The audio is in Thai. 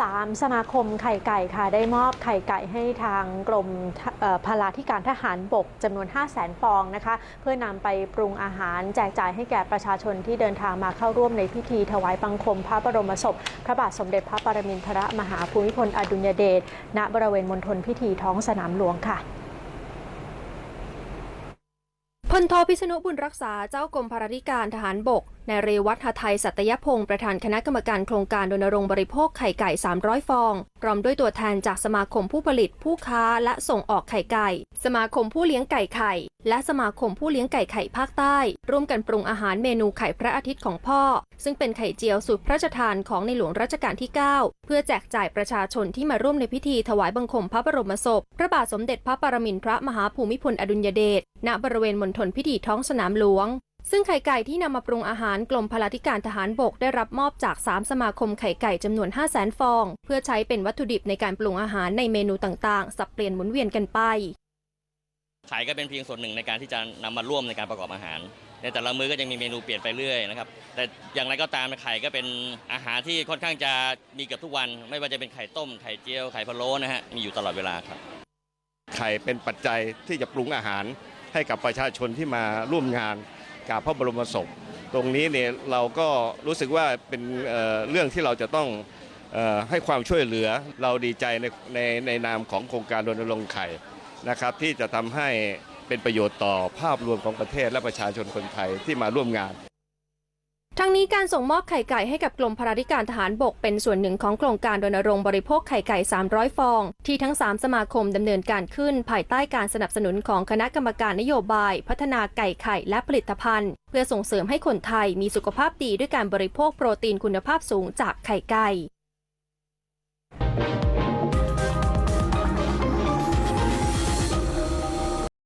3 สมาคมไข่ไก่ค่ะ ได้มอบไข่ไก่ให้ทางกรมพลาธิการทหารบกจำนวน 5 0 0แสนฟองนะคะ เพื่อนำไปปรุงอาหารแจกจ่ายให้แก่ประชาชนที่เดินทางมาเข้าร่วมในพิธีถวายบังคมพระบรมศพ พระบาทสมเด็จพระปรมินทรมหาภูมิพลอดุลยเดชณบริเวณมณฑลพิธีท้องสนามหลวงค่ะ พลโทพิษณุบุญรักษาเจ้ากรมพาราธิการทหารบกนายเรวัตหไทยสัตยพงศ์ประธานคณะกรรมการโครงการรณรงค์บริโภคไข่ไก่ 300 ฟอง พร้อมด้วยตัวแทนจากสมาคมผู้ผลิตผู้ค้าและส่งออกไข่ไก่ สมาคมผู้เลี้ยงไก่ไข่ และสมาคมผู้เลี้ยงไก่ไข่ภาคใต้ร่วมกันปรุงอาหารเมนูไข่พระอาทิตย์ของพ่อ ซึ่งเป็นไข่เจียวสูตรพระราชทานของในหลวงรัชกาลที่ 9 เพื่อแจกจ่ายประชาชนที่มาร่วมในพิธีถวายบังคมพระบรมศพ พระบาทสมเด็จพระปรมินทรมหาภูมิพลอดุลยเดชณบริเวณมณฑลพิธีท้องสนามหลวงซึ่งไข่ไก่ที่นำมาปรุงอาหารกรมพลาธิการทหารบกได้รับมอบจาก 3 สมาคมไข่ไก่จำนวน 5 0 0 0 0 0 ฟอง เพื่อใช้เป็นวัตถุดิบในการปรุงอาหารในเมนูต่างๆ สับเปลี่ยนหมุนเวียนกันไปไข่ก็เป็นเพียงส่วนหนึ่งในการที่จะนำมาร่วมในการประกอบอาหาร ในแต่ละมื้อก็ยังมีเมนูเปลี่ยนไปเรื่อยนะครับ แต่อย่างไรก็ตามไข่ก็เป็นอาหารที่ค่อนข้างจะมีเกือบทุกวัน ไม่ว่าจะเป็นไข่ต้ม ไข่เจียว ไข่พะโล้นะฮะ มีอยู่ตลอดเวลาครับ ไข่เป็นปัจจัยที่จะปรุงอาหารให้กับประชาชนที่มาร่วมงานกราบพระบรมศพ ตรงนี้เนี่ยเราก็รู้สึกว่าเป็นเเรื่องที่เราจะต้องออให้ความช่วยเหลือ เราดีใจในในในนามของโครงการรณรงค์ไข่นะครับที่จะทำให้ เป็นประโยชน์ต่อภาพรวมของประเทศและประชาชนคนไทยที่มาร่วมงาน ทั้งนี้การส่งมอบไข่ไก่ให้กับกรมพาราธิการทหารบกเป็นส่วนหนึ่งของโครงการรณรงค์บริโภคไข่ไก่ 300 ฟอง ที่ทั้ง 3 สมาคมดำเนินการขึ้น ภายใต้การสนับสนุนของคณะกรรมการนโยบาย พัฒนาไก่ไข่และผลิตภัณฑ์ เพื่อส่งเสริมให้คนไทยมีสุขภาพดีด้วยการบริโภคโปรตีนคุณภาพสูงจากไข่ไก่